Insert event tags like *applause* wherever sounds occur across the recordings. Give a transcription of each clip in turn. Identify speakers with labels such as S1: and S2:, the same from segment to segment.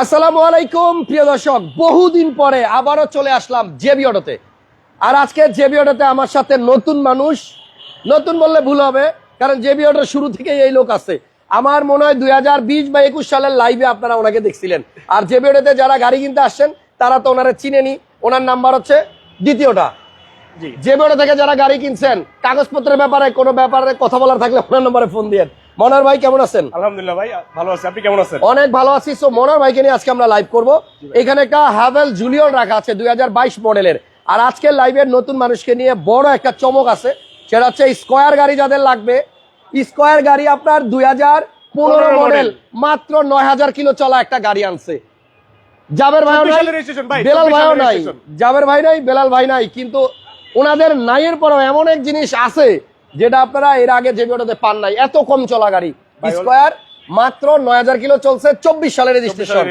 S1: আসসালামু আলাইকুম প্রিয় দর্শক। বহুদিন পরে আবারও চলে আসলাম জেবি অটোতে। আর আজকে জেবি অটোতে আমার সাথে নতুন মানুষ নতুন বললে ভুল হবে কারণ জেবি অটোর শুরু থেকেই এই লোক আছে। আমার মনে হয় দুই হাজার বিশ বা একুশ সালের লাইভে আপনারা ওনাকে দেখছিলেন। আর জেবি অটোতে যারা গাড়ি কিনতে আসছেন তারা তো ওনারা চিনেনি। ওনার নাম্বার হচ্ছে দ্বিতীয়টা। জেবি বেড়ে থেকে যারা গাড়ি কিনছেন কাগজপত্রের ব্যাপারে কোনো ব্যাপারে কথা বলার থাকলে ওনার নম্বরে ফোন দিয়ে মনার ভাই কেমন আছেন?
S2: আলহামদুলিল্লাহ ভাই ভালো আছি। আপনি কেমন আছেন?
S1: অনেক ভালো আছি। সো মনার ভাইকে নিয়ে আজকে আমরা লাইভ করব। এখানে একটা হ্যাভেল জুলিয়ন রাখা আছে দুই মডেলের। আর আজকের লাইভের নতুন মানুষকে নিয়ে বড় একটা চমক আছে। সেটা হচ্ছে স্কোয়ার গাড়ি যাদের লাগবে স্কোয়ার গাড়ি আপনার দুই হাজার পনেরো মডেল। মাত্র নয় হাজার কিলো চলা একটা গাড়ি আনছে। জাবের ভাইও নাই
S2: ভাই,
S1: বেলাল
S2: 24
S1: ভাইও নাই। জাবের ভাই নাই বেলাল ভাই নাই কিন্তু ওনাদের নাইয়ের পরেও এমন এক জিনিস আছে যেটা আপনারা এর আগে যে ভিডিওটাতে পান নাই এত কম চলা গাড়ি। স্কোয়ার মাত্র নয় হাজার কিলো চলছে চব্বিশ সালের রেজিস্ট্রেশন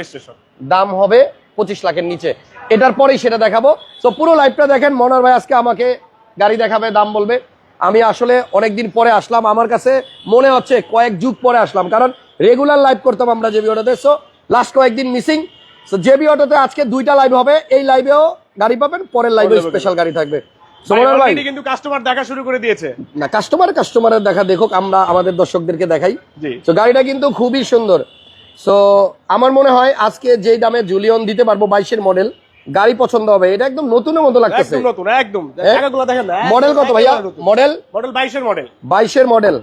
S1: দাম হবে পঁচিশ লাখের নিচে। এটার পরেই সেটা দেখাবো। তো পুরো লাইভটা দেখেন মনোর ভাই আজকে আমাকে গাড়ি দেখাবে দাম বলবে। আমি আসলে অনেকদিন পরে আসলাম আমার কাছে মনে হচ্ছে কয়েক যুগ পরে আসলাম কারণ রেগুলার লাইভ করতাম আমরা জেবি অটোতে সো লাস্ট কয়েকদিন মিসিং সো জেবি অটোতে আজকে দুইটা লাইভ হবে এই লাইভেও গাড়ি পাবেন পরের লাইভে স্পেশাল গাড়ি থাকবে। সো
S2: ভাই কিন্তু কাস্টমার দেখা শুরু করে দিয়েছে।
S1: না কাস্টমার কাস্টমারের দেখা দেখুক আমরা আমাদের দর্শকদেরকে দেখাই। তো গাড়িটা কিন্তু খুবই সুন্দর। সো আমার মনে হয় আজকে যেই দামে জুলিয়ন দিতে পারব বাইশের মডেল গাড়ি পছন্দ হবে। এটা একদম নতুনের মতো লাগতেছে।
S2: একদম নতুন একদম? দেখেন
S1: মডেল কত ভাইয়া? মডেল
S2: মডেল 22 এর মডেল
S1: বাইশের মডেল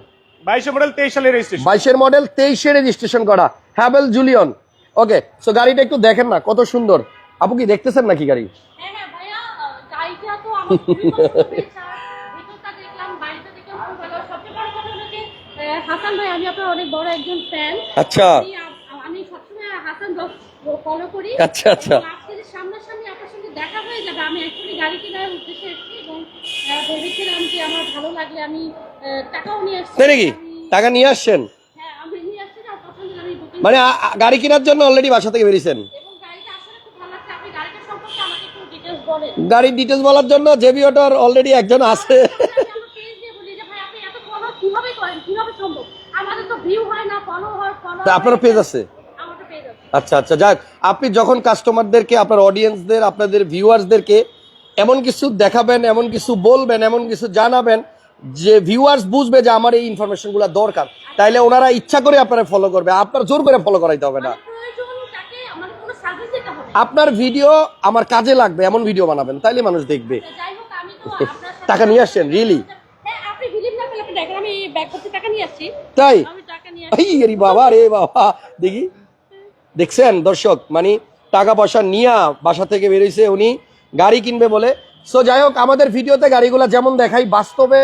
S2: 22 এর মডেল 23 সালের রেজিস্ট্রেশন
S1: বাইশের মডেল তেইশে রেজিস্ট্রেশন করা। হ্যাভেল জুলিয়ন ওকে সো গাড়িটা একটু দেখেন না কত সুন্দর। আপু কি দেখতেছেন নাকি গাড়ি?
S3: হাসান ভাই আমি আপনার অনেক বড় একজন ফ্যান
S1: আচ্ছা।
S3: আমি সবসময় হাসান ফলো করি
S1: আচ্ছা, আচ্ছা।
S3: আজকে সামনাসামনি আপনার সঙ্গে দেখা হয়ে যাবে আমি অ্যাকচুয়ালি গাড়ি কেনার উদ্দেশ্যে এসেছি এবং ভেবেছিলাম যে আমার ভালো লাগলে আমি টাকাও নিয়ে আসছি
S1: নাকি টাকা নিয়ে আসছেন
S3: হ্যাঁ আমি নিয়ে আসছি না পছন্দ আমি
S1: মানে গাড়ি কেনার জন্য অলরেডি বাসা থেকে বেরিয়েছেন
S3: এবং গাড়িটা আসলে খুব ভালো লাগছে আপনি গাড়িটা সম্পর্কে আমাকে একটু ডিটেলস বলেন
S1: গাড়ির ডিটেলস বলার জন্য জেবি অটোর অলরেডি একজন আছে। আপনার পেজ আছে। আচ্ছা আচ্ছা যাক, আপনি যখন কাস্টমারদেরকে আপনার অডিয়েন্সদের আপনাদের ভিউয়ার্সদেরকে এমন কিছু দেখাবেন, এমন কিছু বলবেন, এমন কিছু জানাবেন, যে ভিউয়ার্স বুঝবে যে আমার এই ইনফরমেশনগুলো দরকার। তাইলে ওনারা ইচ্ছা করে আপনারা ফলো করবে। আপনার জোর করে ফলো করাইতে হবে না
S3: মানে প্রয়োজন তাকে আমাদের কোনো service দিতে হবে।
S1: আপনার ভিডিও আমার কাজে লাগবে এমন ভিডিও বানাবেন তাইলে মানুষ দেখবে *laughs*
S3: সাথে-
S1: টাকা নিয়ে আসছেন রিয়েলি
S3: হ্যাঁ, আসছি।
S1: তাই এই বাবা রে বাবা দেখি দেখছেন দর্শক মানে টাকা পয়সা নিয়া বাসা থেকে বেরিয়েছে উনি গাড়ি কিনবে বলে সো যাই হোক আমাদের ভিডিওতে গাড়িগুলো যেমন দেখাই বাস্তবে।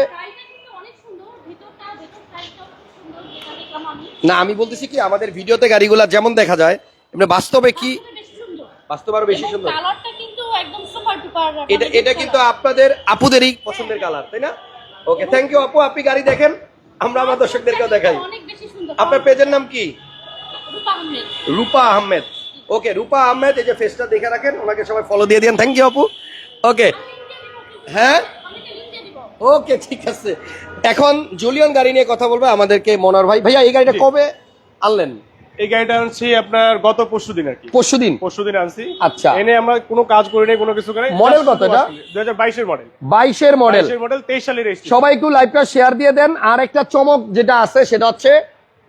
S1: না আমি বলতেছি কি আমাদের ভিডিওতে গাড়িগুলো যেমন দেখা যায় এমনি বাস্তবে কি। বাস্তবে আরও বেশি সুন্দর।
S3: কালারটা কিন্তু একদম সুপার ডুপার
S1: এটা এটা কিন্তু আপনাদের আপুদেরই পছন্দের কালার তাই না? ওকে থ্যাংক ইউ আপু আপনি গাড়ি দেখেন আমরা আমার দর্শকদেরকেও দেখাই।
S3: অনেক বেশি সুন্দর।
S1: আপনার পেজের নাম কি?
S3: রূপা আহমেদ।
S1: ওকে রূপা আহমেদ এই যে ফেসটা দেখে রাখেন ওনাকে সবাই ফলো দিয়ে দিন থ্যাংক ইউ আপু। ওকে হ্যাঁ? ওকে ঠিক আছে। এখন জুলিয়ন গাড়ি নিয়ে কথা বলবে আমাদেরকে মনার ভাই। ভাইয়া এই গাড়িটা কবে আনলেন?
S2: এই গাড়িটা আনছি আপনার গত পরশুদিন আর কি।
S1: পরশুদিন
S2: পরশুদিন আনছি।
S1: আচ্ছা।
S2: এনে আমরা কোনো কাজ করি নাই কোনো কিছু করি
S1: Model কত এটা?
S2: 2022 এর মডেল
S1: বাইশের মডেল
S2: 22 এর মডেল 23 সালের রেজিস্ট্রেশন
S1: সবাই একটু লাইভটা শেয়ার দিয়ে দেন। আর একটা চমক যেটা আছে সেটা হচ্ছে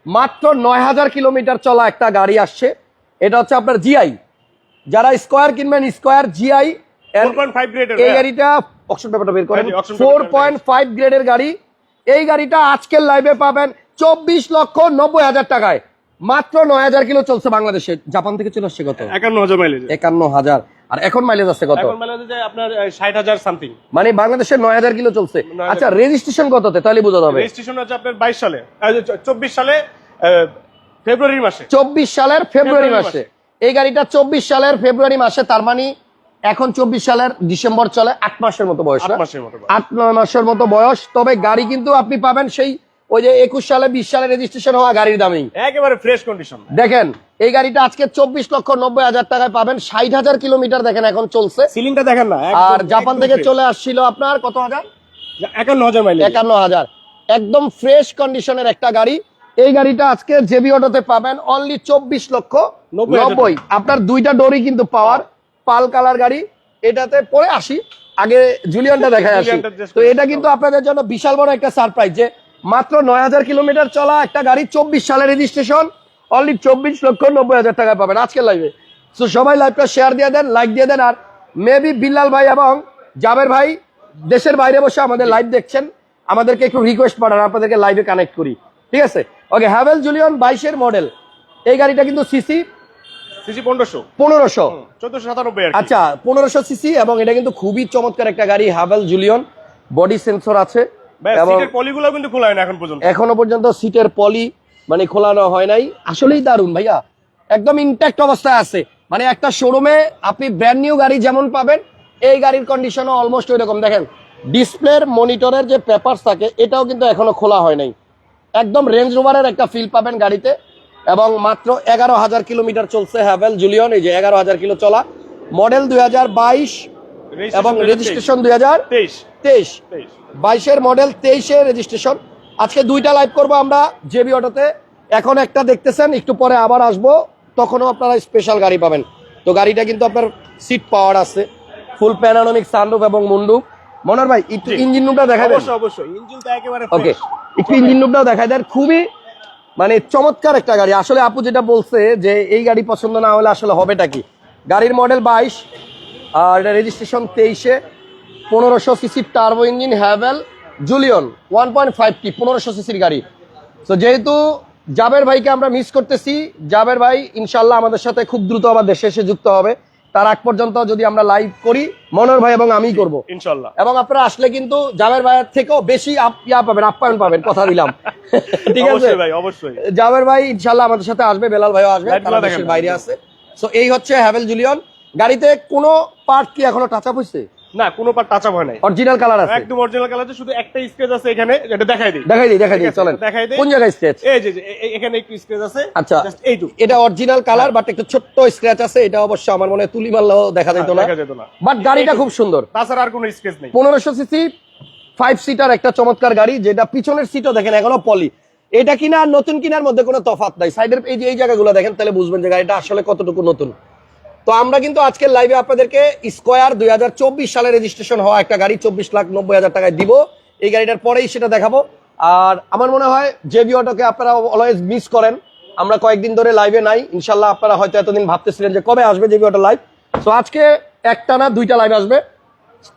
S1: মাত্র নয় হাজার কিলোমিটার চলা একটা গাড়ি আসছে। এটা হচ্ছে আপনার জিআই যারা স্কোয়ার কিনবেন স্কোয়ার জিআই
S2: 4.5 গ্রেডের
S1: এই গাড়িটা অপশন পেপারটা বের করেন।
S2: হ্যাঁ জি, auction
S1: ফোর পয়েন্ট ফাইভ গ্রেডের গাড়ি। এই গাড়িটা আজকের লাইভে পাবেন চব্বিশ লক্ষ নব্বই হাজার টাকায়। মাত্র নয় হাজার কিলো চলছে বাংলাদেশে। জাপান থেকে চলে আসছে কত?
S2: 51000 মাইলেজ
S1: একান্ন হাজার। আর এখন মাইলেজ আছে কত?
S2: আপনার 60000 সামথিং
S1: মানে বাংলাদেশে নয় হাজার কিলো চলছে। আচ্ছা রেজিস্ট্রেশন কততে? তাহলে বোঝা যাবে।
S2: রেজিস্ট্রেশন হচ্ছে আপনার 22 সালে 24 সালে ফেব্রুয়ারি মাসে।
S1: চব্বিশ সালের ফেব্রুয়ারি মাসে। এই গাড়িটা চব্বিশ সালের ফেব্রুয়ারি মাসে তার মানে এখন চব্বিশ সালের ডিসেম্বর চলে আট মাসের মতো বয়স
S2: আট মাসের মতো বয়স।
S1: আট নয় মাসের মতো বয়স। তবে গাড়ি কিন্তু আপনি পাবেন সেই ওই যে একুশ সালে বিশ সালে রেজিস্ট্রেশন হওয়া গাড়ির দামেই।
S2: একেবারে ফ্রেশ কন্ডিশন
S1: দেখেন এই গাড়িটা আজকে চব্বিশ লক্ষ নব্বই হাজার টাকায় পাবেন ষাট হাজার কিলোমিটার দেখেন এখন চলছে।
S2: সিলিংটা দেখেন না
S1: আর জাপান থেকে চলে আসছিল আপনার কত হাজার?
S2: একান্ন হাজার মাইলেজ
S1: একান্ন হাজার। একদম ফ্রেশ কন্ডিশনের একটা গাড়ি। এই গাড়িটা আজকে জেবি অটোতে পাবেন অনলি চব্বিশ লক্ষ
S2: নব্বই
S1: আপনার দুইটা ডোরই কিন্তু পাওয়ার পাল কালার গাড়ি। এটাতে পরে আসি আগে জুলিয়নটা দেখায় আসি। তো এটা কিন্তু আপনাদের জন্য বিশাল বড় একটা সারপ্রাইজ যে মাত্র নয় হাজার কিলোমিটার চলা একটা গাড়ি চব্বিশ সালের রেজিস্ট্রেশন অনলি চব্বিশ লক্ষ নব্বই হাজার টাকা পাবেন আজকে লাইভে তো সবাই লাইভটা শেয়ার দিয়ে দেন লাইক দিয়ে দেন আর মেবি বিল্লাল ভাই এবং জাবের ভাই দেশের বাইরে বসে আমাদের লাইভ দেখছেন আমাদেরকে একটু রিকোয়েস্ট পাঠান আপনাদেরকে লাইভে কানেক্ট করি। ঠিক আছে? ওকে হ্যাভেল জুলিয়ন বাইশের মডেল এই গাড়িটা কিন্তু সিসি
S2: সিসি পনেরোশো।
S1: পনেরোশো।
S2: চোদ্দশো সাতানব্বই
S1: আচ্ছা পনেরোশো সিসি এবং এটা কিন্তু খুবই চমৎকার একটা গাড়ি হ্যাভেল জুলিয়ন বডি সেন্সর আছে।
S2: পলিগুলো কিন্তু খোলা হয় না এখন পর্যন্ত।
S1: এখনও পর্যন্ত সিটের পলি মানে খোলানো হয় নাই। আসলেই দারুণ ভাইয়া। একদম ইনট্যাক্ট অবস্থায় আছে। মানে একটা শোরুমে আপনি ব্র্যান্ড নিউ গাড়ি যেমন পাবেন এই গাড়ির কন্ডিশনও অলমোস্ট ওই রকম দেখেন ডিসপ্লের মনিটরের যে পেপারস থাকে এটাও কিন্তু এখনও খোলা হয় নাই। একদম রেঞ্জ রোভারের একটা ফিল পাবেন গাড়িতে। এবং মাত্র এগারো হাজার কিলোমিটার চলছে হ্যাভেল জুলিয়ন এই যে এগারো হাজার কিলো চলা। মডেল দুই হাজার বাইশ এবং রেজিস্ট্রেশন দুই হাজার
S2: তেইশ।
S1: বাইশের মডেল তেইশে রেজিস্ট্রেশন আজকে দুইটা লাইভ করব আমরা জেবি অটোতে এখন একটা দেখতেছেন একটু পরে আবার আসব। তখনও আপনারা স্পেশাল গাড়ি পাবেন। তো গাড়িটা কিন্তু আপনার সিট পাওয়ার আছে। ফুল প্যানানমিক সানরুফ এবং মুন্ডুপ মনোর ভাই একটু ইঞ্জিন রুমটা দেখা দেন।
S2: অবশ্যই অবশ্যই। ইঞ্জিন তো একেবারে
S1: ওকে একটু ইঞ্জিন রুমটাও দেখা দেন। খুবই মানে চমৎকার একটা গাড়ি। আসলে আপু যেটা বলছে যে এই গাড়ি পছন্দ না হলে আসলে হবেটা কি? গাড়ির মডেল বাইশ আর এটা রেজিস্ট্রেশন তেইশে। পনেরোশো সিসির turbo engine Haval Jolion one point five T পনেরোশো সিসির গাড়ি। তো যেহেতু জাবের ভাইকে আমরা মিস করতেছি জাবের ভাই ইনশাল্লাহ আমাদের সাথে খুব দ্রুত আবার দেশে এসে যুক্ত হবে। তার আগ পর্যন্ত যদি আমরা লাইভ করি মনোর ভাই এবং আমি করব।
S2: ইনশাল্লাহ
S1: এবং আপনারা আসলে কিন্তু জাবের ভাইয়ের থেকেও বেশি ইয়া পাবেন আপ্যায়ন পাবেন কথা দিলাম। *laughs* ঠিক আছে?
S2: ভাই অবশ্যই।
S1: জাবের ভাই ইনশাল্লাহ আমাদের সাথে আসবে বেলাল ভাইও আসবে বাইরে আছে। সো এই হচ্ছে হ্যাভেল জুলিয়ন গাড়িতে কোনো পার্ট কি এখনও টাচ আপ হয়েছে
S2: না কোনো পার টাচ আপ হয় নাই।
S1: অরিজিনাল কালার আছে।
S2: একদম অরিজিনাল কালার আছে শুধু একটা স্ক্রেচ আছে এখানে যেটা দেখাই দিই।
S1: দেখাই দিই দেখাই দিই চলেন।
S2: দেখাই দিই।
S1: কোন জায়গায় স্কেচ
S2: এই যে এখানে একটু স্ক্রেচ আছে।
S1: আচ্ছা।
S2: জাস্ট এইটুকু।
S1: এটা অরিজিনাল কালার বাট একটু ছোট্ট স্ক্র্যাচ আছে এটা অবশ্য আমার মনে তুলি মারলেও দেখা যেত না।
S2: দেখা যেত না।
S1: বাট গাড়িটা খুব সুন্দর।
S2: তাছাড়া আর কোনো স্ক্রেচ নেই।
S1: পনেরোশো সিসি ফাইভ সিটার একটা চমৎকার গাড়ি যেটা পিছনের সিটও দেখেন এখনও পলি এটা কিনা নতুন কিনার মধ্যে কোনো তফাত নাই। সাইডের এই যে এই জায়গাগুলো দেখেন তাহলে বুঝবেন যে গাড়িটা আসলে কতটুকু নতুন। তো আমরা কিন্তু আজকের লাইভে আপনাদেরকে স্কোয়ার দুই হাজার চব্বিশ সালে রেজিস্ট্রেশন হওয়া একটা গাড়ি চব্বিশ লাখ নব্বই হাজার টাকায় দিব। এই গাড়িটার পরেই সেটা দেখাবো। আর আমার মনে হয় জেবি অটোকে আপনারা অলওয়েজ মিস করেন। আমরা কয়েকদিন ধরে লাইভে নাই। ইনশাল্লাহ আপনারা হয়তো এতদিন ভাবতেছিলেন যে কবে আসবে জেবি অটো লাইভ সো আজকে একটা না দুইটা লাইভ আসবে।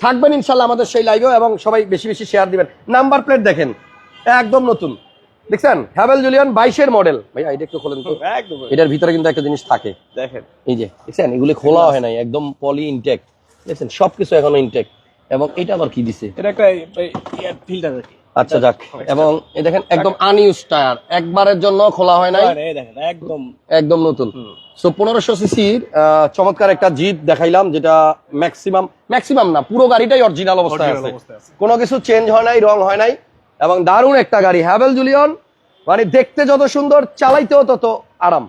S1: থাকবেন ইনশাল্লাহ আমাদের সেই লাইভেও এবং সবাই বেশি বেশি শেয়ার দিবেন। নাম্বার প্লেট দেখেন। একদম নতুন। দেখছেন? হ্যাভেল জুলিয়ন বাইশের মডেল ভাইয়া এটা একটু খোলেন তো। এটার ভিতরে কিন্তু একটা জিনিস থাকে।
S2: দেখেন।
S1: এই যে দেখছেন? এগুলি খোলা হয় নাই একদম পলি ইনটেক দেখছেন? সবকিছু এখনও ইনটেক এবং এটা আবার কি দিছে?
S2: এটা একটা ফিল্টার
S1: আচ্ছা যাক। এবং এই দেখেন একদম আনইউজ টায়ার একবারের জন্য খোলা হয় নাই।
S2: একদম।
S1: একদম নতুন। সো পনেরোশো সিসির চমৎকার একটা জিপ দেখাইলাম যেটা ম্যাক্সিমাম ম্যাক্সিমাম না পুরো গাড়িটাই অরিজিনাল অবস্থায়
S2: অবস্থায় আছে।
S1: কোনো কিছু চেঞ্জ হয় নাই রং হয় নাই। এবং দারুণ একটা গাড়ি। হ্যাভেল জুলিয়ন মানে দেখতে যত সুন্দর চালাইতেও তত আরাম।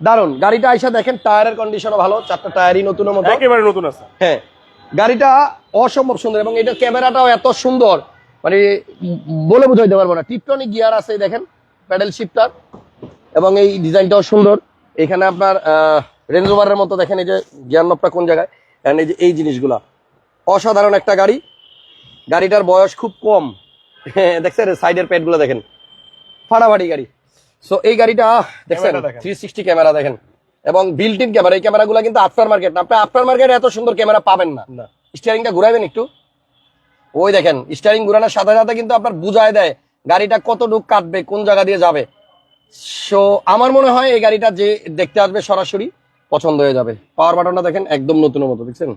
S1: দারুণ। গাড়িটা আইসা দেখেন টায়ারের কন্ডিশনও ভালো চারটা টায়ারই নতুনের মতো।
S2: একেবারে নতুন আছে।
S1: হ্যাঁ গাড়িটা অসম্ভব সুন্দর এবং এটা ক্যামেরাটাও এত সুন্দর মানে বলে বুঝাইতে পারব না। টিপটনিক গিয়ার আছে দেখেন প্যাডেল শিফটার এবং এই ডিজাইনটাও সুন্দর। এখানে আপনার রেঞ্জ ওভারের মতো দেখেন এই যে গিয়ার নবটা কোন জায়গায়? এই যে এই জিনিসগুলা। অসাধারণ একটা গাড়ি। গাড়িটার বয়স খুব কম। *laughs* দেখছেন সাইডের প্যাডগুলো দেখেন। ফাটাফাটি গাড়ি। সো এই গাড়িটা দেখছেন থ্রি সিক্সটি ক্যামেরা দেখেন। এবং বিল্ট ইন ক্যামেরা এই ক্যামেরাগুলো কিন্তু আফটার মার্কেট না। আপনি আফটার মার্কেট এত সুন্দর ক্যামেরা পাবেন না।
S2: না।
S1: স্টিয়ারিংটা ঘুরাবেন একটু। ওই দেখেন স্টিয়ারিং ঘুরানোর সাথে সাথে কিন্তু আপনার বুঝায় দেয় গাড়িটা কতটুক কাটবে কোন জায়গা দিয়ে যাবে। সো আমার মনে হয় এই গাড়িটা যে দেখতে আসবে সরাসরি পছন্দ হয়ে যাবে। পাওয়ার বাটনটা দেখেন একদম নতুনের মতো দেখছেন?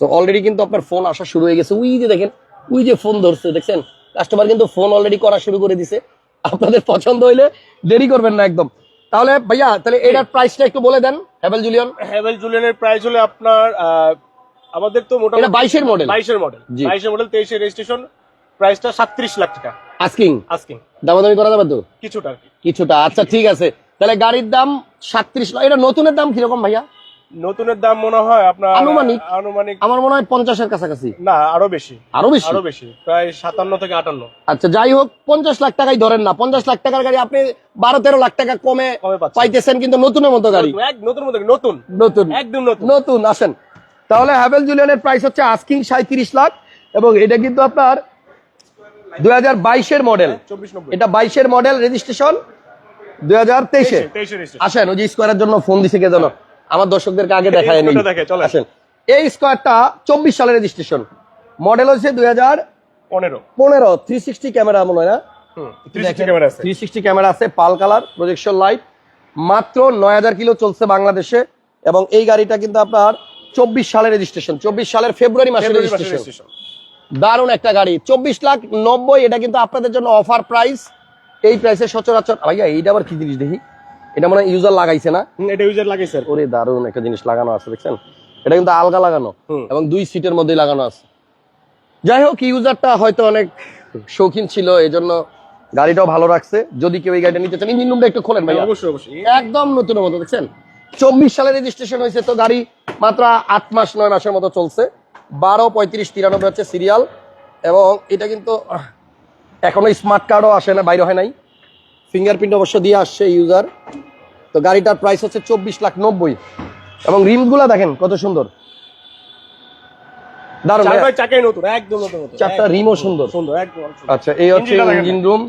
S1: সো অলরেডি কিন্তু আপনার ফোন আসা শুরু হয়ে গেছে। উই যে দেখেন উই যে ফোন ধরছে দেখছেন? কাস্টমার কিন্তু ফোন অলরেডি করা শুরু করে দিছে। আপনাদের পছন্দ হইলে দেরি করবেন না একদম। তাহলে ভাইয়া তাহলে এটার প্রাইসটা একটু বলে দেন হ্যাভেল জুলিয়ন
S2: হ্যাভেল জুলিয়ানের প্রাইস হলো আপনার আমাদের তো
S1: এটা
S2: মোটামুটি
S1: বাইশের মডেল
S2: বাইশের মডেল। বাইশের মডেল তেইশের রেজিস্ট্রেশন প্রাইসটা সাতত্রিশ লাখ টাকা।
S1: আস্কিং
S2: আজকে
S1: দামাদামি করা যাবে তো?
S2: কিছুটা
S1: কিছুটা আচ্ছা ঠিক আছে। তাহলে গাড়ির দাম সাতত্রিশ এটা নতুনের দাম কীরকম ভাইয়া?
S2: নতুনের দাম মনে হয় আপনার
S1: আনুমানিক?
S2: আনুমানিক
S1: আমার মনে হয় পঞ্চাশের কাছাকাছি।
S2: না আরও বেশি।
S1: আরও বেশি?
S2: আরও বেশি। প্রায় সাতান্ন থেকে আটান্ন।
S1: আচ্ছা যাই হোক পঞ্চাশ লাখ টাকাই ধরেন না। পঞ্চাশ লাখ টাকার গাড়ি আপনি বারো তেরো লাখ টাকা কমে পাইতেছেন কিন্তু নতুনের মতো গাড়ি।
S2: নতুন মতো নতুন।
S1: নতুন।
S2: একদম নতুন।
S1: নতুন আসেন। তাহলে হ্যাভেল জুলিয়ানের প্রাইস হচ্ছে আস্কিং সাঁত্রিশ লাখ এবং এটা কিন্তু আপনার দুই হাজার বাইশের মডেল
S2: চব্বিশ
S1: এটা বাইশের মডেল রেজিস্ট্রেশন দুই হাজার তেইশে। আসেন ওই যে স্কোয়ারের জন্য ফোন দিছে কে জানো আমার দর্শকদেরকে আগে দেখায় নি আসেন। এই স্কোয়ারটা চব্বিশ সালের রেজিস্ট্রেশন মডেল হচ্ছে দুই হাজার
S2: পনেরো।
S1: পনেরো। থ্রি সিক্সটি ক্যামেরা মনে হয় না? থ্রি সিক্সটি ক্যামেরা আছে। পাল কালার প্রজেকশন লাইট মাত্র নয় হাজার কিলো চলছে বাংলাদেশে। এবং এই গাড়িটা কিন্তু আপনার চব্বিশ সালের রেজিস্ট্রেশন চব্বিশ সালের ফেব্রুয়ারি মাসের রেজিস্ট্রেশন দারুণ একটা গাড়ি। চব্বিশ লাখ নব্বই এটা কিন্তু আপনাদের জন্য অফার প্রাইস এই প্রাইসে সচরাচর ভাইয়া এইটা আবার কি জিনিস দেখি? এটা মনে হয় ইউজার লাগাইছে না?
S2: এটা ইউজার লাগে স্যার
S1: ওরে দারুণ একটা জিনিস লাগানো আছে দেখছেন? এটা কিন্তু আলগা লাগানো এবং দুই সিটের মধ্যেই লাগানো আছে। যাই হোক ইউজারটা হয়তো অনেক শৌখিন ছিল এই জন্য গাড়িটাও ভালো রাখছে। যদি কেউ এই গাড়িটা নিতে চান ইঞ্জিন রুমটা একটু খোলেন ভাই
S2: অবশ্যই অবশ্যই।
S1: একদম নতুনের মতো দেখছেন? চব্বিশ সালে রেজিস্ট্রেশন হয়েছে তো গাড়ি মাত্র আট মাস নয় মাসের মতো চলছে। বারো পঁয়ত্রিশ তিরানব্বই হচ্ছে সিরিয়াল এবং এটা কিন্তু এখনও স্মার্ট কার্ডও আসে না বাইরে হয় নাই। ফিঙ্গারপ্রিন্ট অবশ্য দিয়ে আসছে ইউজার তো গাড়িটার প্রাইস হচ্ছে চব্বিশ লাখ নব্বই। এবং রিমগুলা দেখেন কত সুন্দর। দারুণ
S2: চাকাই নতুন একদম নতুন নতুন।
S1: চারটা রিমও সুন্দর।
S2: সুন্দর একদম
S1: আচ্ছা এই হচ্ছে ইঞ্জিন রুম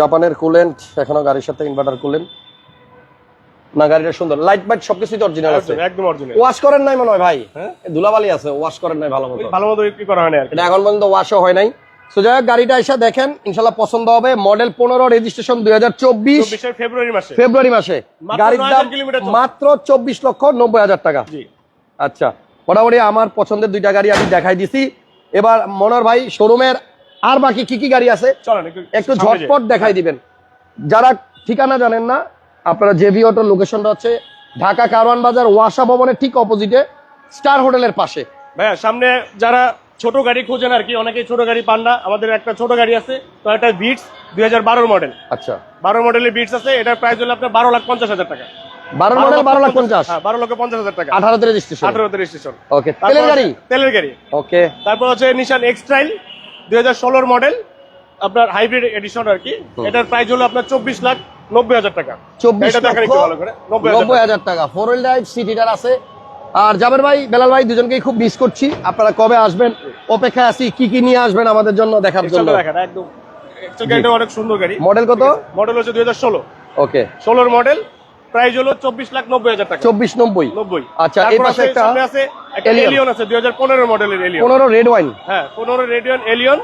S1: জাপানের কুলেন্ট এখনও গাড়ির সাথে ইনভার্টার কুলেন্ট না গাড়িটা সুন্দর। লাইট বাইট সবকিছুই অরিজিনাল আছে
S2: একদম, একদম অরিজিনাল
S1: ওয়াশ করেন নাই মনে হয় ভাই।
S2: হ্যাঁ?
S1: ধুলাবালি আছে ওয়াশ করেন নাই ভালো মতো।
S2: ভালো মতো কি করা হয় না
S1: এটা এখন পর্যন্ত ওয়াশও হয় নাই। সো যাই হোক গাড়িটা এসে দেখেন ইনশাল্লাহ পছন্দ হবে। মডেল পনেরো রেজিস্ট্রেশন দুই হাজার চব্বিশ।
S2: ফেব্রুয়ারি মাসে।
S1: ফেব্রুয়ারি মাসে। গাড়ির দাম মাত্র চব্বিশ লক্ষ নব্বই হাজার টাকা। আচ্ছা মোটামুটি আমার পছন্দের দুইটা গাড়ি আমি দেখাই দিছি। এবার মনোর ভাই শোরুমের আর বাকি কি কি গাড়ি আছে?
S2: একটু
S1: একটু ঝটপট দেখাই দিবেন। যারা ঠিকানা জানেন না আপনারা জেবি অটোর লোকেশনটা হচ্ছে ঢাকা কারওয়ান বাজার ওয়াসা ভবনের ঠিক অপোজিটে স্টার হোটেলের পাশে।
S2: ভাইয়া সামনে যারা ছোট গাড়ি খোঁজেন আর কি। অনেকে ছোট গাড়ি পান না। আমাদের একটা ছোট গাড়ি আছে তো একটা বিটস দুই হাজার বারোর মডেল
S1: আচ্ছা।
S2: বারো মডেলের বিটস আছে এটার প্রাইস হলো আপনার বারো লাখ পঞ্চাশ হাজার টাকা।
S1: বারো মডেল বারো লাখ পঞ্চাশ
S2: বারো লক্ষ পঞ্চাশ হাজার টাকা।
S1: আঠারোতে রেজিস্ট্রেশন
S2: আঠারোতে রেজিস্ট্রেশন
S1: ওকে তেলের গাড়ি?
S2: তেলের গাড়ি।
S1: ওকে
S2: তারপর হচ্ছে নিশান এক্সট্রাইল দুই হাজার ষোলোর মডেল আপনার হাইব্রিড এডিশন আর কি। এটার প্রাইস হলো আপনার চব্বিশ লাখ নব্বই হাজার টাকা।
S1: চব্বিশ
S2: নব্বই
S1: নব্বই হাজার টাকা। ফোর হুইল ড্রাইভ সিটিটার আছে। আর জাবের ভাই বেলাল ভাই দুজনকেই খুব মিস করছি। আপনারা কবে আসবেন? অপেক্ষায় আছি কি কি নিয়ে আসবেন আমাদের জন্য দেখার জন্য?
S2: একদম। অনেক সুন্দর গাড়ি।
S1: মডেল কত?
S2: মডেল হচ্ছে দুই হাজার ষোলো।
S1: ওকে।
S2: ষোলোর মডেল প্রাইস হলো চব্বিশ লাখ নব্বই হাজার টাকা।
S1: চব্বিশ নব্বই।
S2: নব্বই।
S1: আচ্ছা, এই পাশে একটা
S2: আছে এলিয়ন আছে দুই হাজার পনেরো মডেলের এলিয়ন
S1: পনেরো রেড ওয়াইন
S2: হ্যাঁ পনেরো রেডিয়ন এলিয়ন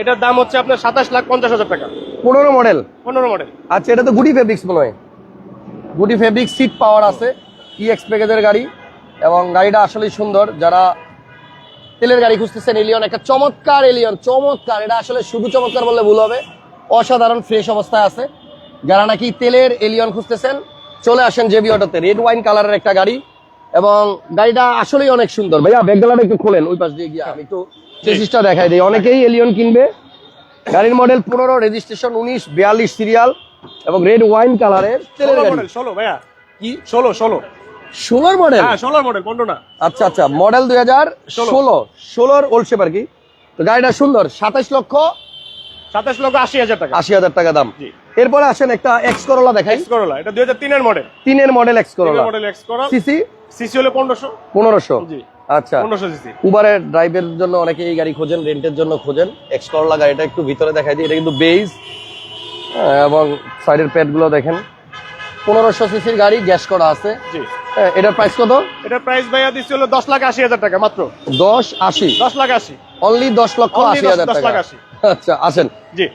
S2: এটার দাম হচ্ছে আপনার সাতাশ লাখ পঞ্চাশ হাজার টাকা।
S1: পনেরো মডেল
S2: পনেরো মডেল
S1: আচ্ছা এটা তো গুডি ফেব্রিক্স মনে হয়। গুডি ফেব্রিক্স সিট পাওয়ার আছে ইএক্স প্যাকেজের গাড়ি। এবং গাড়িটা আসলেই সুন্দর। যারা তেলের গাড়ি খুঁজতেছেন এলিয়ন একটা চমৎকার এলিয়ন চমৎকার। এটা আসলে শুধু চমৎকার বললে ভুল হবে। অসাধারণ ফ্রেশ অবস্থায় আছে। যারা নাকি তেলের এলিয়ন খুঁজতেছেন চলে আসেন জেবি অটোতে। রেড ওয়াইন কালারের একটা গাড়ি। এবং গাড়িটা আসলেই অনেক সুন্দর। ভাইয়া ব্যাগডালাটা একটু খোলেন। ওই পাশ দিয়ে গিয়ে আমি একটু চেসিসটা দেখাই দিই। অনেকেই এলিয়ন কিনবে। গাড়ির মডেল পনেরো রেজিস্ট্রেশন উনিশ বিয়াল্লিশ সিরিয়াল এবং রেড ওয়াইন কালারের তেলের
S2: ষোলো
S1: গাড়ি।
S2: ষোলো ভাইয়া। কি? ষোলো ষোলো
S1: ষোলোর মডেল
S2: হ্যাঁ ষোলোর মডেল পনেরো না
S1: আচ্ছা আচ্ছা মডেল দুই হাজার ষোলো। ষোলোর ওল্ড আর কি? তো গাড়িটা সুন্দর সাতাশ লক্ষ
S2: সাতাশ লক্ষ আশি হাজার টাকা।
S1: আশি হাজার টাকা দাম।
S2: জি।
S1: এরপরে আসেন একটা এক্স করোলা দেখাই।
S2: এক্স করোলা এটা দুই হাজার তিনের মডেল
S1: তিনের model X Corolla
S2: model X Corolla
S1: CC
S2: CC হলো পনেরোশো।
S1: পনেরোশো। আচ্ছা।
S2: পনেরোশো সিসি
S1: উবারের ড্রাইভের জন্য অনেকে এই গাড়ি খোঁজেন রেন্টের জন্য খোঁজেন। এক্স করোলা গাড়িটা একটু ভিতরে দেখাই দিই এটা কিন্তু বেজ এবং সাইডের প্যাডগুলো দেখেন। পনেরোশো সিসির গাড়ি গ্যাস করা আছে।
S2: জি।
S1: হ্যাঁ, এটার প্রাইস কত?
S2: এটার প্রাইস ভাইয়া দিচ্ছি হলো দশ লাখ আশি হাজার টাকা মাত্র।
S1: দশ আশি?
S2: দশ লাখ আশি।
S1: অনলি দশ লক্ষ আশি হাজার টাকা। আচ্ছা আসেন।
S2: জি।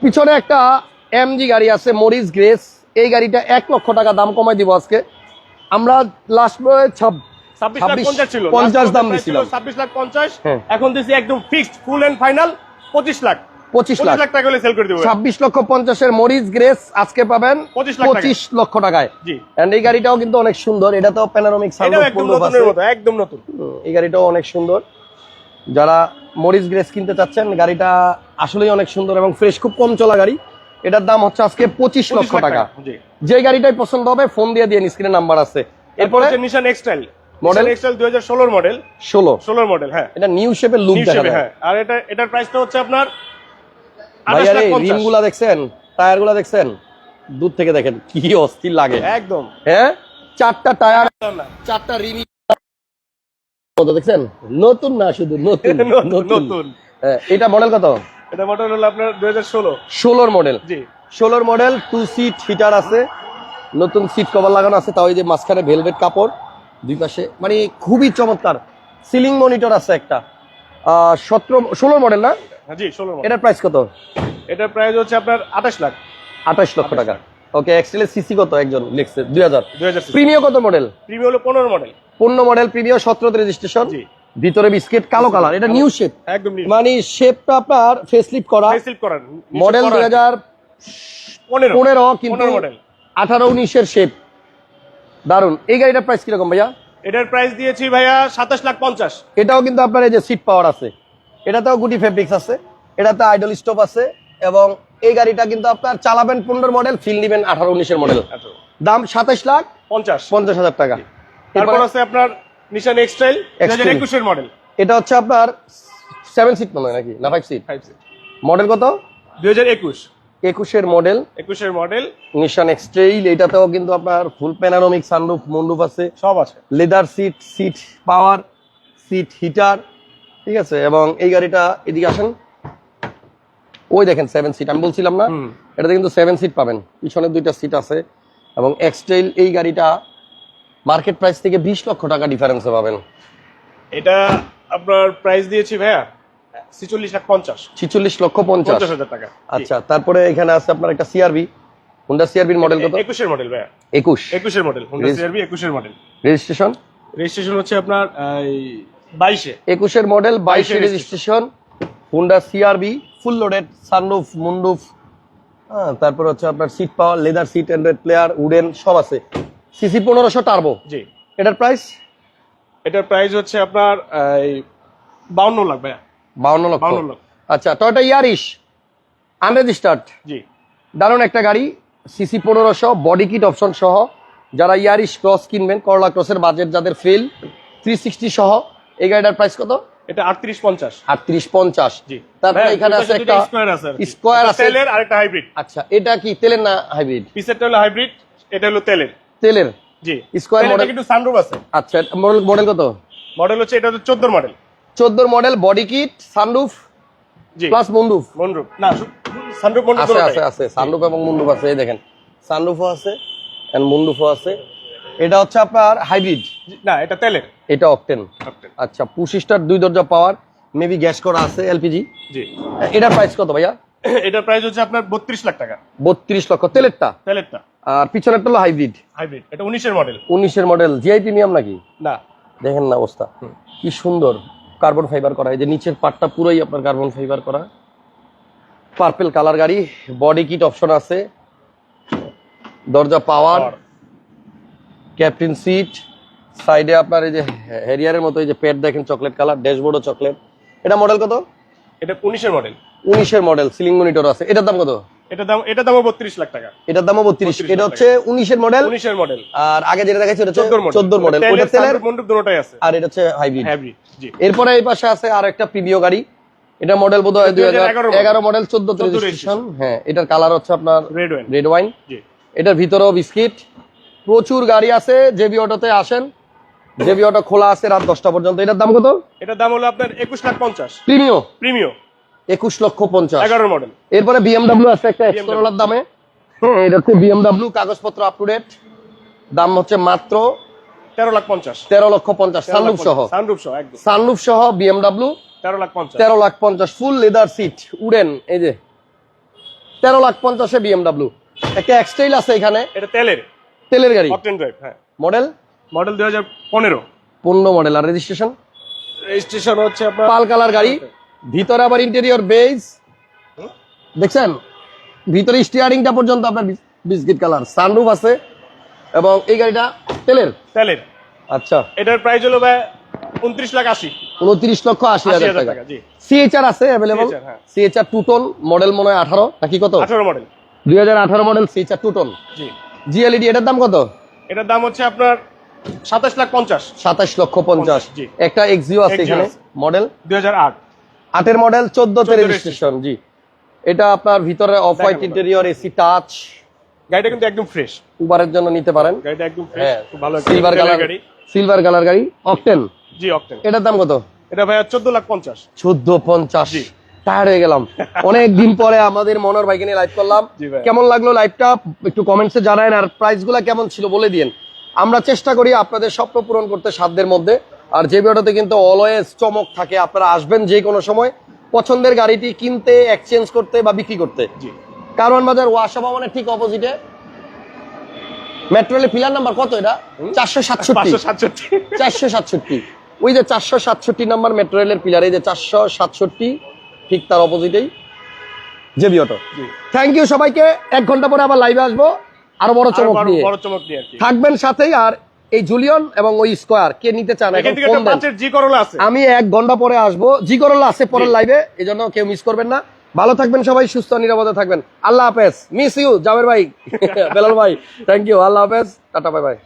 S1: পিছনে একটা এমজি গাড়ি আছে মরিস গ্রেস এই গাড়িটা এক লক্ষ টাকা দাম কমাই দিব আজকে। আমরা লাস্ট
S2: ছাব্বিশ লাখ
S1: ছাব্বিশ-
S2: পঞ্চাশ ছিল।
S1: পঞ্চাশ দাম
S2: ছাব্বিশ লাখ পঞ্চাশ।
S1: হ্যাঁ।
S2: এখন দিচ্ছি একদম ফিক্সড ফুল এন্ড ফাইনাল পঁচিশ লাখ।
S1: পঁচিশ লাখ।
S2: টাকা হলে সেল করে দেবো।
S1: ছাব্বিশ লক্ষ পঞ্চাশের মরিস গ্রেস আজকে পাবেন
S2: 25 লাখ টাকায়।
S1: পঁচিশ লক্ষ টাকায়। এই গাড়িটাও কিন্তু অনেক সুন্দর। এটা তো প্যানারোমিক
S2: একদম নতুন।
S1: এই গাড়িটাও অনেক সুন্দর। যারা মরিস গ্রেস কিনতে চাচ্ছেন গাড়িটা আসলেই অনেক সুন্দর এবং ফ্রেশ খুব কম চলা গাড়ি। এটার দাম হচ্ছে আজকে পঁচিশ লক্ষ টাকা। যে গাড়িটাই পছন্দ হবে ফোন দিয়ে দিয়ে স্ক্রিনে নাম্বার আছে।
S2: এরপরে নিশান এক্সটাইল মডেল এক্সটাইল দুই হাজার ষোলোর মডেল
S1: ষোলো।
S2: ষোলোর মডেল হ্যাঁ।
S1: এটা নিউ শেপের লুক দেখা যায়
S2: হ্যাঁ। আর এটা এটার প্রাইসটা হচ্ছে আপনার আঠাশ
S1: ভাইয়া
S2: লাখ
S1: রে
S2: পঞ্চাশ।
S1: রিমগুলা দেখছেন? টায়ারগুলা দেখছেন? দূর থেকে দেখেন কি অস্থির লাগে।
S2: একদম।
S1: হ্যাঁ? চারটা টায়ার। চারটা রিম দেখছেন? নতুন না শুধু নতুন? *laughs*
S2: নতুন,
S1: হ্যাঁ, এটা মডেল কত?
S2: এটা মডেল হলো আপনার দুই হাজার ষোলো।
S1: ষোলোর মডেল
S2: জি।
S1: ষোলোর মডেল টু সিট হিটার আছে। নতুন সিট কভার লাগানো আছে তাও এই যে মাঝখানে ভেলভেট কাপড়। দুই পাশে মানে খুবই চমৎকার। সিলিং মনিটর আছে একটা। সতেরো ষোলোর মডেল না?
S2: জি ষোলো
S1: এটার প্রাইস কত?
S2: এটার প্রাইস হচ্ছে আপনার আঠাশ লাখ।
S1: আঠাশ লক্ষ টাকা। ওকে এক্সেলের সিসি কত একজন লিখছে দুই হাজার। প্রিমিয় কত মডেল
S2: প্রিমিয়াম হলো পনেরো মডেল
S1: পনেরো মডেল প্রিমিয় সতেরোতে রেজিস্ট্রেশন
S2: জি।
S1: ভিতরে বিস্কিট কালো কালার এটা নিউ শেপ
S2: একদম
S1: মানে শেপটা আপনার ফেসলিপ করা।
S2: ফেসিল করার
S1: মডেল দুই হাজার
S2: পনেরো।
S1: কিন্তু আঠারো উনিশের শেপ দারুণ এই গাড়িটার প্রাইস কীরকম ভাইয়া?
S2: এটার প্রাইস দিয়েছি ভাইয়া সাতাশ লাখ পঞ্চাশ।
S1: এটাও কিন্তু আপনার এই যে সিট পাওয়ার আছে। এটাতেও গুটি ফেব্রিক্স আছে এটাতে আইডল স্টপ আছে এবং এই গাড়িটা কিন্তু আপনার চালাবেন পনেরো মডেল ফিল নিবেন আঠারো উনিশের মডেল দাম সাতাশ লাখ
S2: পঞ্চাশ।
S1: পঞ্চাশ হাজার টাকা।
S2: তারপর আছে আপনার নিশান এক্সটাইল একুশের মডেল
S1: এটা হচ্ছে আপনার সেভেন সিট মনে হয় নাকি? না five seat
S2: five seat
S1: model কত?
S2: দুই হাজার একুশ।
S1: একুশের মডেল
S2: একুশের মডেল
S1: নিশান এক্সট্রেইল এটাতেও কিন্তু আপনার ফুল প্যানারোমিক সানরুফ মন্ডুপ আছে।
S2: সব আছে।
S1: Leather seat seat power seat heater ঠিক আছে? এবং এই গাড়িটা এদিকে আসেন। ওই দেখেন সেভেন সিট আমি বলছিলাম না এটাতে কিন্তু সেভেন সিট পাবেন। পিছনে দুইটা সিট আছে এবং এক্সটেল এই গাড়িটা মার্কেট প্রাইস থেকে বিশ লক্ষ টাকা ডিফারেন্সে পাবেন।
S2: এটা আপনার প্রাইস দিয়েছি ভাইয়া ছিচল্লিশ লাখ পঞ্চাশ।
S1: ছিচল্লিশ লক্ষ পঞ্চাশ।
S2: হাজার টাকা
S1: আচ্ছা তারপরে এখানে আছে আপনার একটা সিআরবি হুন্ডা সিআরবির মডেল কত?
S2: একুশের মডেল ভাইয়া।
S1: একুশ।
S2: একুশের মডেল হুন্ডা
S1: Regis-
S2: সিআরবি একুশের মডেল
S1: রেজিস্ট্রেশন
S2: রেজিস্ট্রেশন হচ্ছে আপনার বাইশে।
S1: একুশের মডেল বাইশে
S2: 22
S1: registration. Honda CRV full loaded sunroof moonroof হ্যাঁ তারপর হচ্ছে আপনার seat power leather seat Android player wooden সব আছে। সিসি পনেরোশো টার্বো
S2: জি।
S1: এটার প্রাইস
S2: এটার প্রাইস হচ্ছে আপনার বাউন্ন লাখ ভাইয়া।
S1: বাউন্ন লক্ষ।
S2: বাউন্ন লক্ষ
S1: আচ্ছা টয়টা ইয়ারিশ আনরেজিস্টার্ড
S2: জি।
S1: দারুণ একটা গাড়ি সিসি পনেরোশো বডি কিট অপশন সহ। যারা ইয়ারিশ ক্রস কিনবেন করলা ক্রসের বাজেট যাদের ফেল থ্রি সিক্সটি সহ। এই গাড়িটার প্রাইস কত?
S2: এটা আটত্রিশ পঞ্চাশ।
S1: আটত্রিশ পঞ্চাশ।
S2: জি।
S1: তারপরে এখানে আছে একটা
S2: স্কোয়ার আছে আর একটা
S1: আছে।
S2: তেলের আরেকটা হাইব্রিড
S1: আচ্ছা এটা কি তেলের না হাইব্রিড
S2: হলো হাইব্রিড এটা হলো তেলের।
S1: তেলের?
S2: জি।
S1: Model-
S2: কিন্তু সানরুফ আছে।
S1: আচ্ছা মডেল মডেল কত?
S2: মডেল হচ্ছে এটা হচ্ছে চোদ্দোর মডেল
S1: চোদ্দোর মডেল বডি কিট সানরুফ
S2: জি।
S1: প্লাস মুন্ডুফ
S2: মনরূপ না সানরুফ মনরূপ
S1: আছে আছে আছে সানরুফ এবং মুন্ডুফ আছে এই দেখেন। সানরুফও আছে এন্ড মুন্ডুফও আছে। এটা হচ্ছে আপনার হাইব্রিড?
S2: না এটা তেলের।
S1: এটা অকটেন। আচ্ছা পুশিস্টার দুই দরজা পাওয়ার মেবি গ্যাস করা আছে এলপিজি?
S2: জি।
S1: এটার প্রাইস কত ভাইয়া?
S2: এটার প্রাইস হচ্ছে আপনার বত্রিশ লাখ টাকা।
S1: বত্রিশ লক্ষ। তেলেরটা?
S2: তেলেরটা।
S1: আর পিছনেরটা হলো হাইব্রিড?
S2: হাইব্রিড। এটা উনিশের মডেল
S1: উনিশের মডেল জিআই প্রিমিয়াম নাকি?
S2: না।
S1: দেখেন না অবস্থা। কি সুন্দর কার্বন ফাইবার করা। এই যে নিচের পার্টটা পুরোই আপনার কার্বন ফাইবার করা। পার্পেল কালার গাড়ি। বডি কিট অপশন আছে। দরজা পাওয়ার। ক্যাপ্টেন সিট সাইডে আপনার এই যে হ্যারিয়ারের মতো এই যে পেট দেখেন চকলেট কালার ড্যাশবোর্ডও চকলেট। এটা মডেল কত?
S2: এটা উনিশের মডেল
S1: উনিশের মডেল সিলিং মনিটর আছে। এটার দাম কত?
S2: এটা দাম এটা দামও বত্রিশ লাখ টাকা।
S1: এটার দামও বত্রিশ।
S2: 32
S1: এটা হচ্ছে উনিশের মডেল
S2: উনিশের মডেল
S1: আর আগে যেটা দেখাচ্ছি ওটা
S2: চোদ্দোর মডেল
S1: ওটা তেলের
S2: মন্ডপ দুটোটাই আছে।
S1: আর এটা হচ্ছে হাইব্রিড
S2: হাইব্রিড জি।
S1: এরপরে এই পাশে আছে আর একটা প্রিমিয় গাড়ি। এটা মডেল বোধ হয় দুই হাজার
S2: 2011
S1: এগারো মডেল চোদ্দ
S2: 14
S1: রেজিস্ট্রেশন হ্যাঁ এটার কালার হচ্ছে আপনার
S2: রেড ওয়াইন
S1: রেড ওয়াইন
S2: জি।
S1: এটার ভিতরেও বিস্কিট। প্রচুর গাড়ি আছে জেবি অটোতে আসেন। জেবি অটো খোলা আছে রাত দশটা পর্যন্ত। এটার দাম কত?
S2: এটার দাম হলো আপনার একুশ লাখ পঞ্চাশ।
S1: প্রিমিয়
S2: প্রিমিয়
S1: একুশ লক্ষ পঞ্চাশ।
S2: এগারো মডেল
S1: এরপরে বিএমডাব্লিউ আছে একটা এক্সপ্লোরার দামে। হ্যাঁ এটা হচ্ছে বিএমডাব্লিউ কাগজপত্র আপ টু ডেট দাম হচ্ছে মাত্র
S2: তেরো লাখ পঞ্চাশ।
S1: তেরো লক্ষ পঞ্চাশ। সানরুফ সহ।
S2: সানরুফ সহ
S1: সানরুফ সহ বিএমডাব্লিউ
S2: তেরো লাখ পঞ্চাশ।
S1: তেরো লাখ পঞ্চাশ ফুল লেদার সিট উডেন এই যে। তেরো লাখ পঞ্চাশে বিএমডাব্লিউ একটা এক্সটাইল আছে এখানে।
S2: এটা তেলের।
S1: তেলের গাড়ি?
S2: অকটেন ড্রাইভ হ্যাঁ।
S1: মডেল?
S2: মডেল দুই হাজার পনেরো।
S1: পনেরো মডেল। আর রেজিস্ট্রেশন
S2: রেজিস্ট্রেশন হচ্ছে আপনার
S1: পাল কালার গাড়ি। ভিতরে আবার ইন্টেরিয়র বেজ দেখছেন? ভিতরে স্টিয়ারিংটা পর্যন্ত আপনার বিস্কিট কালার সানরুফ আছে। এবং এই গাড়িটা তেলের?
S2: তেলের।
S1: আচ্ছা।
S2: এটার প্রাইস হলো ভাই উনত্রিশ লাখ আশি।
S1: উনত্রিশ লক্ষ আশি
S2: আশি
S1: হাজার
S2: হাজার
S1: টাকা
S2: জি।
S1: সিএচআর আছে
S2: হ্যাঁ।
S1: সিএচআর টু টন মডেল মনে হয় আঠারো। নাকি কত?
S2: আঠারো মডেল
S1: দুই হাজার আঠারো মডেল সিচার টুটন
S2: জি।
S1: জিএলইডি এটার দাম কত?
S2: এটার দাম হচ্ছে আপনার সাতাশ লাখ পঞ্চাশ।
S1: সাতাশ লক্ষ পঞ্চাশ। একটা এক্সিও আছে এখানে মডেল
S2: দুই হাজার আট।
S1: আটের মডেল চোদ্দতে
S2: 14
S1: রেজিস্ট্রেশন জি। এটা আপনার ভিতরে off white interior AC touch
S2: গাড়িটা কিন্তু একদম ফ্রেশ
S1: উবারের জন্য নিতে পারেন।
S2: গাড়িটা একদম ফ্রেশ
S1: হ্যাঁ।
S2: খুব ভালো
S1: সিলভার কালার
S2: গাড়ি।
S1: সিলভার কালার গাড়ি অকটেন
S2: জি অকটেন
S1: এটার দাম কত?
S2: এটা ভাইয়া চোদ্দ লাখ পঞ্চাশ।
S1: চোদ্দ পঞ্চাশ।
S2: জি।
S1: টায়ার্ড হয়ে গেলাম। অনেক দিন পরে আমাদের মনোর বাইকে নিয়ে লাইভ করলাম। কেমন লাগল লাইভটা একটু কমেন্টসে জানায়েন আর প্রাইসগুলা কেমন ছিল বলে দিন আমরা চেষ্টা করি আপনাদের স্বপ্ন পূরণ করতে সাধ্যের মধ্যে। আর যে ভিডিওতে কিন্তু অলওয়েজ চমক থাকে আপনারা আসবেন যে কোনো সময়। পছন্দের গাড়িটি কিনতে এক্সচেঞ্জ করতে বা বিক্রি করতে। কারওয়ান বাজার ওয়াসা ভবনের ঠিক অপোজিটে মেট্রোলে পিলার নাম্বার কত এটা? চারশো সাতষট্টি। চারশো সাতষট্টি। ওই যে চারশো সাতষট্টি নাম্বার মেট্রো রেলের পিলার এই যে চারশো সাতষট্টি। ঠিক তার অপোজিটেই জেবি অটো থ্যাংক ইউ সবাইকে। এক ঘণ্টা পরে আবার লাইভে আসব। আরও বড় চমক নিয়ে।
S2: বড় চমক নিয়ে
S1: থাকবেন সাথেই। আর এই জুলিয়ন এবং ওই স্কোয়ার কে নিতে চান
S2: এখন
S1: ফোন দেন।
S2: জি করলা আছে।
S1: আমি এক ঘণ্টা পরে আসব। জি করল্লা আছে পরের। লাইভে এই জন্য কেউ মিস করবেন না। ভালো থাকবেন সবাই সুস্থ নিরাপদে থাকবেন। আল্লাহ হাফেজ। মিস ইউ জাবের ভাই। *laughs* বেলাল ভাই থ্যাংক ইউ আল্লাহ হাফেজ। Ta-ta bye bye.